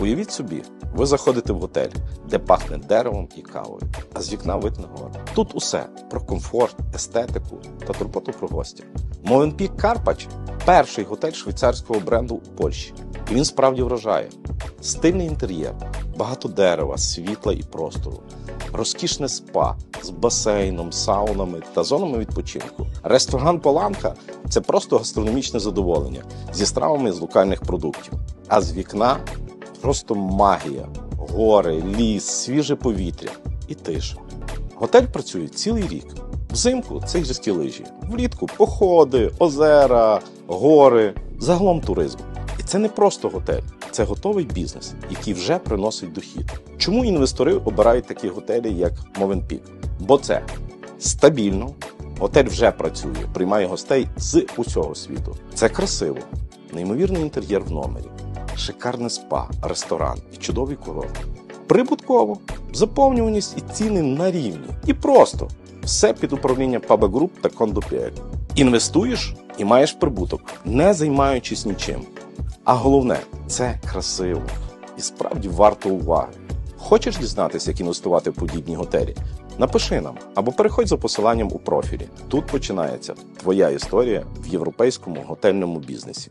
Уявіть собі, ви заходите в готель, де пахне деревом і кавою, а з вікна вид на гори. Тут усе про комфорт, естетику та турботу про гостя. Мовенпік Карпач перший готель швейцарського бренду у Польщі. І він справді вражає. Стильний інтер'єр, багато дерева, світла і простору, розкішне спа з басейном, саунами та зонами відпочинку. Ресторан Поланка це просто гастрономічне задоволення зі стравами з локальних продуктів. А з вікна просто магія, гори, ліс, свіже повітря і тиша. Готель працює цілий рік. Взимку це гірські лижі, влітку походи, озера, гори, загалом туризм. І це не просто готель, це готовий бізнес, який вже приносить дохід. Чому інвестори обирають такі готелі, як Movenpeak? Бо це стабільно, готель вже працює, приймає гостей з усього світу. Це красиво, неймовірний інтер'єр в номері, шикарне спа, ресторан і чудовий курорт. Прибутково, заповнюваність і ціни на рівні. І просто все під управління Paba Group та Кондопіель. Інвестуєш і маєш прибуток, не займаючись нічим. А головне, це красиво і справді варто уваги. Хочеш дізнатися, як інвестувати в подібні готелі? Напиши нам або переходь за посиланням у профілі. Тут починається твоя історія в європейському готельному бізнесі.